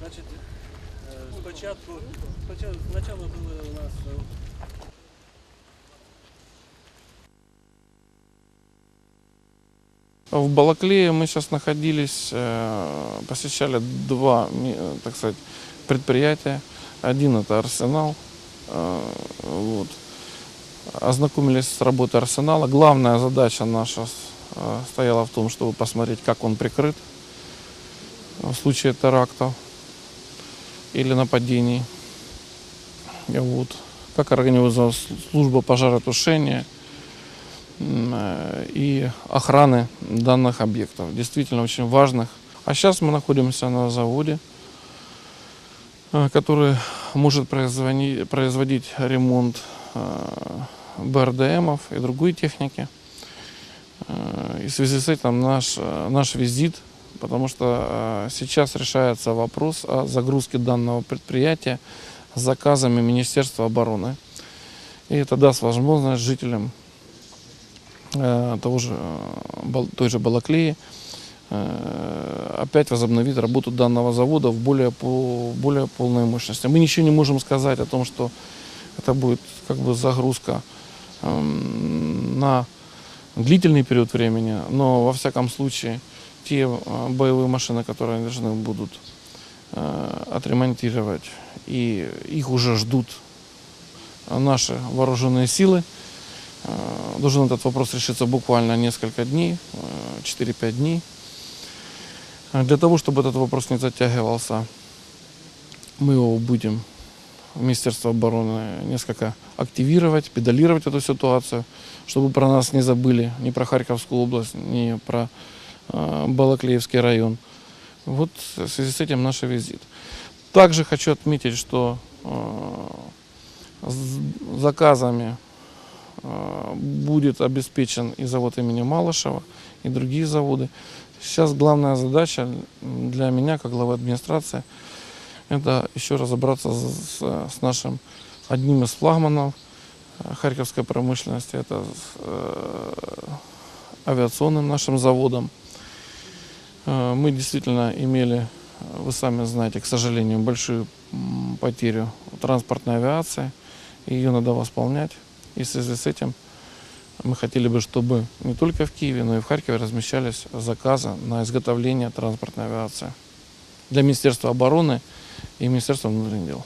Значить, е, спочатку, спочатку, спочатку були у нас е, В Балаклее мы сейчас находились, э, посещали два, э, так сказать, предприятия. Один это Арсенал. э, Вот. Ознакомились с работой Арсенала. Главная задача наша э, стояла в том, чтобы посмотреть, как он прикрыт в случае терактов или нападений. Вот. Как организована служба пожаротушения э, и охраны данных объектов, действительно очень важных. А сейчас мы находимся на заводе, э, который может производить ремонт э, БРДМов и другой техники. И в связи с этим наш, наш визит, потому что э, сейчас решается вопрос о загрузке данного предприятия заказами Министерства обороны. И это даст возможность жителям э, того же, э, той же Балаклеи опять возобновить работу данного завода в более, по, более полной мощности. Мы ничего не можем сказать о том, что это будет как бы загрузка эм, на длительный период времени, но во всяком случае те э, боевые машины, которые должны будут э, отремонтировать, и их уже ждут наши вооруженные силы, Э, Должен этот вопрос решиться буквально несколько дней, э, 4-5 дней. Для того, чтобы этот вопрос не затягивался, мы его будем, Министерство обороны, несколько активировать, педалировать эту ситуацию, чтобы про нас не забыли, ни про Харьковскую область, ни про Балаклеевский район. Вот в связи с этим наш визит. Также хочу отметить, что э, с заказами э, будет обеспечен и завод имени Малышева, и другие заводы. Сейчас главная задача для меня, как главы администрации, это еще разобраться с, с нашим одним из флагманов э, харьковской промышленности, это с э, авиационным нашим заводом. Э, Мы действительно имели, вы сами знаете, к сожалению, большую потерю транспортной авиации, ее надо восполнять. И в связи с этим мы хотели бы, чтобы не только в Киеве, но и в Харькове размещались заказы на изготовление транспортной авиации для Министерства обороны и Министерства внутренних дел.